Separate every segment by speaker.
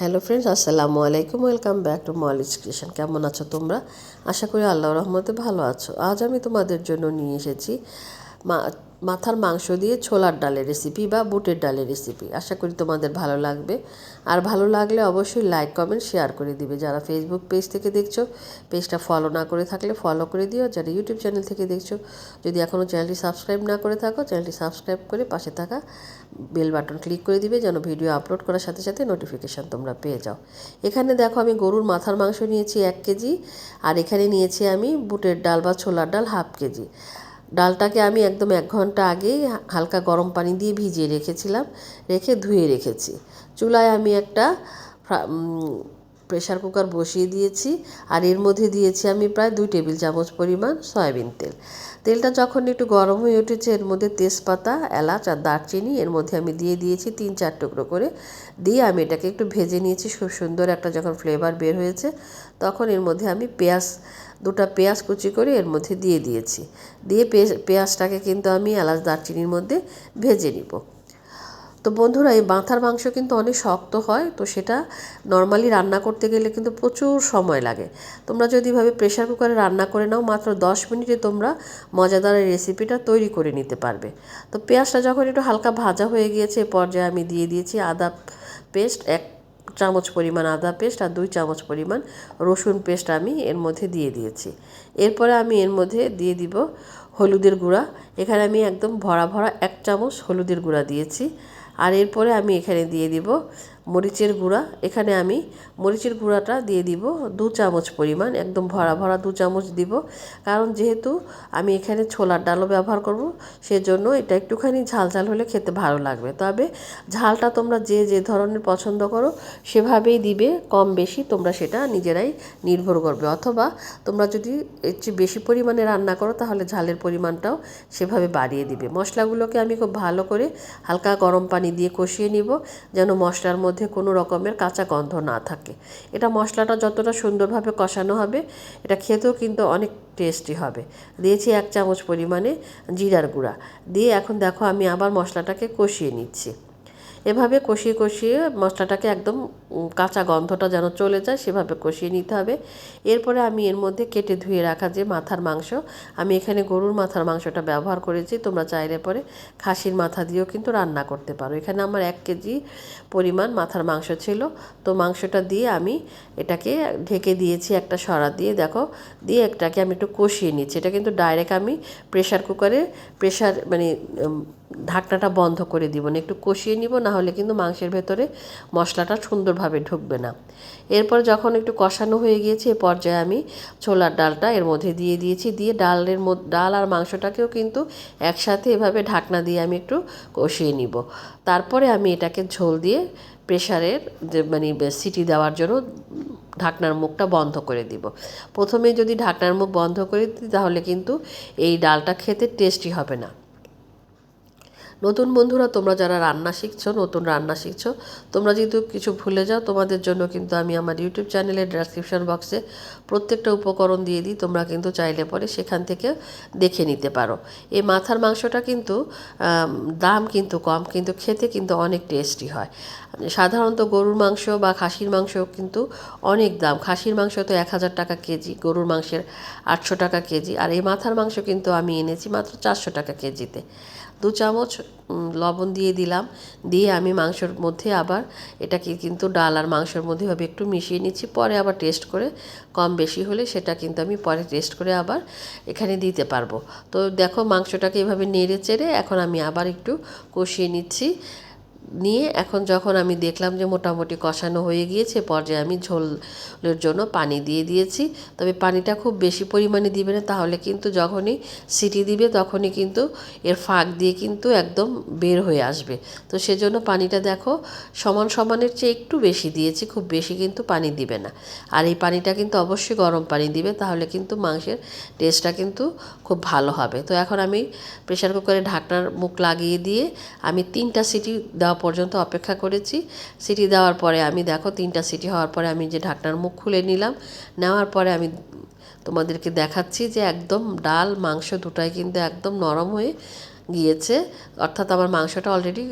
Speaker 1: Hello friends, আসসালামু আলাইকুম, welcome back to Molly's creation. কেমন আছো তোমরা? আশা করি আল্লাহ রহমতে ভালো আছো। আজ আমি তোমাদের জন্য নিয়ে এসেছি মাথার মাংস দিয়ে ছোলার ডালের রেসিপি বা বুটের ডালের রেসিপি আশা করি তোমাদের ভালো লাগবে। আর ভালো লাগলে অবশ্যই লাইক কমেন্ট শেয়ার করে দিবে। যারা ফেসবুক পেজ থেকে দেখছ পেজটা ফলো না করে থাকলে ফলো করে দিও। যারা ইউটিউব চ্যানেল থেকে দেখছ, যদি এখনও চ্যানেলটি সাবস্ক্রাইব না করে থাকো চ্যানেলটি সাবস্ক্রাইব করে পাশে থাকা বেল বাটন ক্লিক করে দিবে, যেন ভিডিও আপলোড করার সাথে সাথে নোটিফিকেশান তোমরা পেয়ে যাও। এখানে দেখো, আমি গরুর মাথার মাংস নিয়েছি এক কেজি, আর এখানে নিয়েছি আমি বুটের ডাল বা ছোলার ডাল হাফ কেজি। ডালটাকে আমি একদম এক ঘণ্টা আগেই হালকা গরম পানি দিয়ে ভিজিয়ে রেখেছিলাম, রেখে ধুয়ে রেখেছি। চুলায় আমি একটা প্রেশার কুকার বসিয়ে দিয়েছি আর এর মধ্যে দিয়েছি আমি প্রায় দুই টেবিল চামচ পরিমাণ সয়াবিন তেল। তেলটা যখন একটু গরম হয়ে উঠেছে, এর মধ্যে তেজপাতা, এলাচ আর দারচিনি, এর মধ্যে আমি দিয়ে দিয়েছি তিন চার টুকরো করে। দিয়ে আমি এটাকে একটু ভেজে নিয়েছি, খুব সুন্দর একটা যখন ফ্লেভার বের হয়েছে, তখন এর মধ্যে আমি পেঁয়াজ, দুটো পেঁয়াজ কুচি করে এর মধ্যে দিয়ে দিয়েছি। দিয়ে পেঁয়াজটাকে কিন্তু আমি এলাচ, দারচিনির মধ্যে ভেজে নিব। তো বন্ধুরা, এই মাথার মাংস কিন্তু অনেক শক্ত হয়, তো সেটা নর্মালি রান্না করতে গেলে কিন্তু প্রচুর সময় লাগে। তোমরা যদি ভাবে প্রেশার কুকারে রান্না করে নাও, মাত্র দশ মিনিটে তোমরা মজাদার এই রেসিপিটা তৈরি করে নিতে পারবে। তো পেঁয়াজটা যখন একটু হালকা ভাজা হয়ে গিয়েছে পর্যায়ে আমি দিয়ে দিয়েছি আদা পেস্ট, এক চামচ পরিমাণ আদা পেস্ট আর দুই চামচ পরিমাণ রসুন পেস্ট আমি এর মধ্যে দিয়ে দিয়েছি। এরপরে আমি এর মধ্যে দিয়ে দিব হলুদের গুঁড়া। এখানে আমি একদম ভরা ভরা এক চামচ হলুদের গুঁড়া দিয়েছি। আর এরপরে আমি এখানে দিয়ে দিব মরিচের গুঁড়া। এখানে আমি মরিচের গুঁড়াটা দিয়ে দিব দু চামচ পরিমাণ, একদম ভরা ভরা দু চামচ দিব। কারণ যেহেতু আমি এখানে ছোলার ডালও ব্যবহার করব, সেজন্য এটা একটুখানি ঝাল ঝাল হলে খেতে ভালো লাগবে। তবে ঝালটা তোমরা যে যে ধরনের পছন্দ করো, সেভাবেই দিবে, কম বেশি তোমরা সেটা নিজেরাই নির্ভর করবে। অথবা তোমরা যদি এর চেয়ে বেশি পরিমাণে রান্না করো, তাহলে ঝালের পরিমাণটাও সেভাবে বাড়িয়ে দিবে। মশলাগুলোকে আমি খুব ভালো করে হালকা গরম পানি দিয়ে কষিয়ে নিব, যেন মশলার মধ্যে মধ্যে কোনো রকমের কাঁচা গন্ধ না থাকে। এটা মশলাটা যতটা সুন্দরভাবে কষানো হবে, এটা খেতেও কিন্তু অনেক টেস্টি হবে। দিয়েছি এক চামচ পরিমাণে জিরার গুঁড়া। দিয়ে এখন দেখো আমি আবার মশলাটাকে কষিয়ে নিচ্ছি। এভাবে কষিয়ে কষিয়ে মশলাটাকে একদম কাঁচা গন্ধটা যেন চলে যায় সেভাবে কষিয়ে নিতে হবে। এরপরে আমি এর মধ্যে কেটে ধুয়ে রাখা যে মাথার মাংস, আমি এখানে গরুর মাথার মাংসটা ব্যবহার করেছি, তোমরা চাইলে পরে খাসির মাথা দিয়েও কিন্তু রান্না করতে পারো। এখানে আমার এক কেজি পরিমাণ মাথার মাংস ছিল, তো মাংসটা দিয়ে আমি এটাকে ঢেকে দিয়েছি একটা সরা দিয়ে, দেখো, দিয়ে একটাকে আমি একটু কষিয়ে নিচ্ছি। এটা কিন্তু ডাইরেক্ট আমি প্রেশার কুকারে প্রেশার মানে ঢাকনাটা বন্ধ করে দিব। না একটু কষিয়ে নিব, না হলে কিন্তু মাংসের ভেতরে মশলাটা সুন্দরভাবে ঢুকবে না। এরপর যখন একটু কষানো হয়ে গিয়েছে, এ পর্যায়ে আমি ছোলার ডালটা এর মধ্যে দিয়ে দিয়েছি। দিয়ে ডালের ডাল আর মাংসটাকেও কিন্তু একসাথে এভাবে ঢাকনা দিয়ে আমি একটু কষিয়ে নিব। তারপরে আমি এটাকে ঝোল দিয়ে প্রেশারের মানে সিটি দেওয়ার জন্য ঢাকনার মুখটা বন্ধ করে দিব। প্রথমে যদি ঢাকনার মুখ বন্ধ করে দিই, তাহলে কিন্তু এই ডালটা খেতে টেস্টি হবে না। নতুন বন্ধুরা, তোমরা যারা রান্না শিখছো, নতুন রান্না শিখছো, তোমরা যেহেতু কিছু ভুলে যাও, তোমাদের জন্য কিন্তু আমি আমার ইউটিউব চ্যানেলের ডেসক্রিপশন বক্সে প্রত্যেকটা উপকরণ দিয়ে দিই, তোমরা কিন্তু চাইলে পরে সেখান থেকে দেখে নিতে পারো। এই মাথার মাংসটা কিন্তু দাম কিন্তু কম, কিন্তু খেতে কিন্তু অনেক টেস্টি হয়। সাধারণত গরুর মাংস বা খাসির মাংস কিন্তু অনেক দাম। খাসির মাংস তো এক হাজার টাকা কেজি, গরুর মাংসের আটশো টাকা কেজি, আর এই মাথার মাংস কিন্তু আমি এনেছি মাত্র চারশো টাকা কেজিতে। দু চামচ লবণ দিয়ে দিলাম। দিয়ে আমি মাংসর মধ্যে আবার এটাকে কিন্তু ডাল আর মাংসর মধ্যে ভাবে একটু মিশিয়ে নিচ্ছি। পরে আবার টেস্ট করে কম বেশি হলে সেটা কিন্তু আমি পরে টেস্ট করে আবার এখানে দিতে পারব। তো দেখো মাংসটাকে এভাবে নেড়ে চেড়ে এখন আমি আবার একটু কষিয়ে নিচ্ছি। নিয়ে এখন যখন আমি দেখলাম যে মোটামুটি কষানো হয়ে গিয়েছে, পর্যায়ে আমি ঝোলের জন্য পানি দিয়ে দিয়েছি। তবে পানিটা খুব বেশি পরিমাণে দিবে না, তাহলে কিন্তু যখনই সিটি দিবে তখনই কিন্তু এর ফাঁক দিয়ে কিন্তু একদম বের হয়ে আসবে। তো সেজন্য পানিটা দেখো, সমান সমানের চেয়ে একটু বেশি দিয়েছি, খুব বেশি কিন্তু পানি দিবে না। আর এই পানিটা কিন্তু অবশ্যই গরম পানি দিবে, তাহলে কিন্তু মাংসের টেস্টটা কিন্তু খুব ভালো হবে। তো এখন আমি প্রেশার কুকারে ঢাকনার মুখ লাগিয়ে দিয়ে আমি তিনটা সিটি দেওয়া পর্যন্ত অপেক্ষা করেছি। সিটি দেওয়ার পরে আমি দেখো তিনটা সিটি হওয়ার পরে আমি যে ঢাকনার মুখ খুলে নিলাম। নেওয়ার পরে আমি তোমাদেরকে দেখাচ্ছি যে একদম ডাল, মাংস দুটাই কিন্তু একদম নরম হয়ে গিয়েছে। অর্থাৎ আমার মাংসটা অলরেডি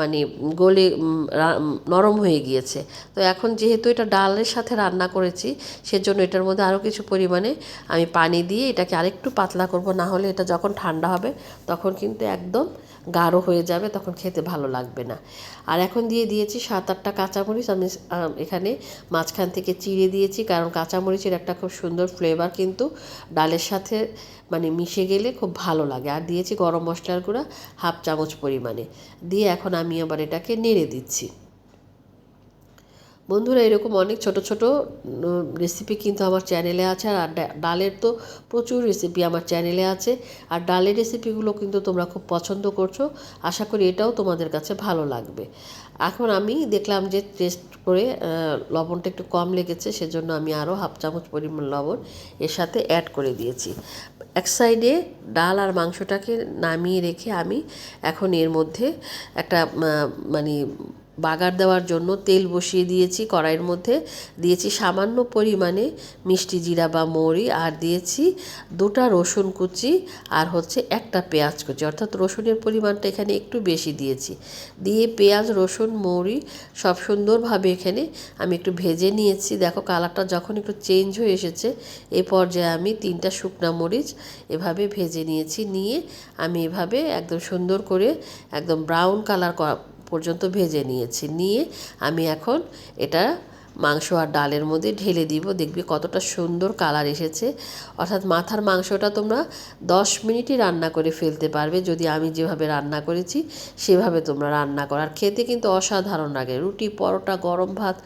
Speaker 1: মানে গলে নরম হয়ে গিয়েছে। তো এখন যেহেতু এটা ডালের সাথে রান্না করেছি, সেজন্য এটার মধ্যে আরও কিছু পরিমাণে আমি পানি দিয়ে এটাকে আরেকটু পাতলা করব। না হলে এটা যখন ঠান্ডা হবে, তখন কিন্তু একদম গাঢ় হয়ে যাবে, তখন খেতে ভালো লাগবে না। আর এখন দিয়ে দিয়েছি সাত আটটা কাঁচামরিচ। আমি এখানে মাঝখান থেকে চিড়ে দিয়েছি, কারণ কাঁচামরিচের একটা খুব সুন্দর ফ্লেভার কিন্তু ডালের সাথে মানে মিশে গেলে খুব ভালো লাগে। আর দিয়েছি গরম মশলার গুঁড়া হাফ চামচ পরিমাণে। দিয়ে এখন আমি আবার এটাকে নেড়ে দিচ্ছি। বন্ধুরা, এরকম অনেক ছোট ছোট রেসিপি কিন্তু আমার চ্যানেলে আছে, আর ডালের তো প্রচুর রেসিপি আমার চ্যানেলে আছে, আর ডালের রেসিপিগুলো কিন্তু তোমরা খুব পছন্দ করছ, আশা করি এটাও তোমাদের কাছে ভালো লাগবে। এখন আমি দেখলাম যে টেস্ট করে লবণটা একটু কম লেগেছে, সেজন্য আমি আরও হাফ চামচ পরিমাণ লবণ এর সাথে অ্যাড করে দিয়েছি। এক সাইডে ডাল আর মাংসটাকে নামিয়ে রেখে আমি এখন এর মধ্যে একটা মানে বাগার দেওয়ার জন্য তেল বসিয়ে দিয়েছি, কড়াইয়ের মধ্যে দিয়েছি সামান্য পরিমাণে মিষ্টি জিরা বা মৌরি, আর দিয়েছি দুটা রসুন কুচি আর হচ্ছে একটা পেঁয়াজ কুচি, অর্থাৎ রসুনের পরিমাণটা এখানে একটু বেশি দিয়েছি। দিয়ে পেঁয়াজ, রসুন, মৌরি সব সুন্দরভাবে এখানে আমি একটু ভেজে নিয়েছি। দেখো কালারটা যখন একটু চেঞ্জ হয়ে এসেছে, এ পর্যায়ে আমি তিনটা শুকনা মরিচ এভাবে ভেজে নিয়েছি, নিয়ে আমি এভাবে একদম সুন্দর করে একদম ব্রাউন কালার পর্যন্ত ভেজে নিয়েছি। নিয়ে আমি এখন এটা মাংস আর ডালের মধ্যে ঢেলে দিব। দেখবি কতটা সুন্দর কালার এসেছে। অর্থাৎ মাথার মাংসটা তোমরা দশ মিনিটই রান্না করে ফেলতে পারবে। যদি আমি যেভাবে রান্না করেছি, সেভাবে তোমরা রান্না করার খেতে কিন্তু অসাধারণ লাগে। রুটি, পরোটা, গরম ভাত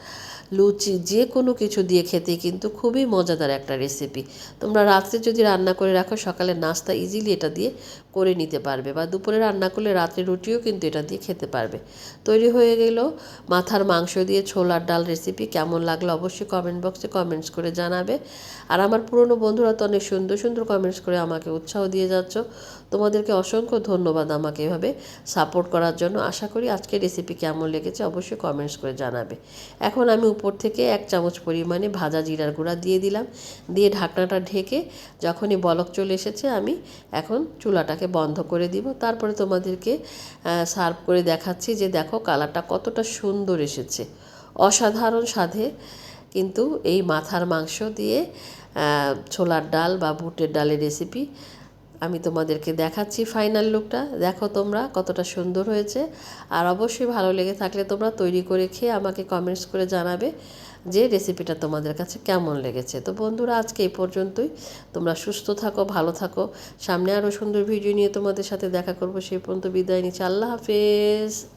Speaker 1: লুচি, যে কোনো কিছু দিয়ে খেতে কিন্তু খুবই মজাদার একটা রেসিপি তোমরা রাত্রে যদি রান্না করে রাখো, সকালে নাস্তা ইজিলি এটা দিয়ে করে নিতে পারবে বা দুপুরে রান্না করলে রাত্রে রুটিও কিন্তু এটা দিয়ে খেতে পারবে। তৈরি হয়ে গেল মাথার মাংস দিয়ে ছোলার ডাল রেসিপি কেমন লাগল অবশ্যই কমেন্ট বক্সে কমেন্টস করে জানাবে। আর আমার পুরনো বন্ধুরা তো অনেক সুন্দর সুন্দর কমেন্টস করে আমাকে উৎসাহ দিয়ে যাচ্ছ। তোমাদেরকে অসংখ্য ধন্যবাদ আমাকে এভাবে সাপোর্ট করার জন্য। আশা করি আজকে রেসিপি কেমন লেগেছে অবশ্যই কমেন্টস করে জানাবে। এখন আমি উপর থেকে এক চামচ পরিমাণে ভাজা জিরার গুঁড়া দিয়ে দিলাম। দিয়ে ঢাকনাটা ঢেকে যখনই বলক চলে এসেছে, আমি এখন চুলাটাকে বন্ধ করে দিব। তারপরে তোমাদেরকে সার্ভ করে দেখাচ্ছি যে দেখো কালারটা কতটা সুন্দর এসেছে। অসাধারণ স্বাদে কিন্তু এই মাথার মাংস দিয়ে ছোলার ডাল বা বুটের ডালের রেসিপি আমি তোমাদেরকে দেখাচ্ছি ফাইনাল লুকটা দেখো তোমরা কতটা সুন্দর হয়েছে। আর অবশ্যই ভালো লেগে থাকলে তোমরা তৈরি করে খেয়ে আমাকে কমেন্টস করে জানাবে যে রেসিপিটা তোমাদের কাছে কেমন লেগেছে। তো বন্ধুরা, আজকে এই পর্যন্তই। তোমরা সুস্থ থাকো, ভালো থাকো। সামনে আরও সুন্দর ভিডিও নিয়ে তোমাদের সাথে দেখা করব। সেই পর্যন্ত বিদায় নিচ্ছি। আল্লাহ হাফেজ।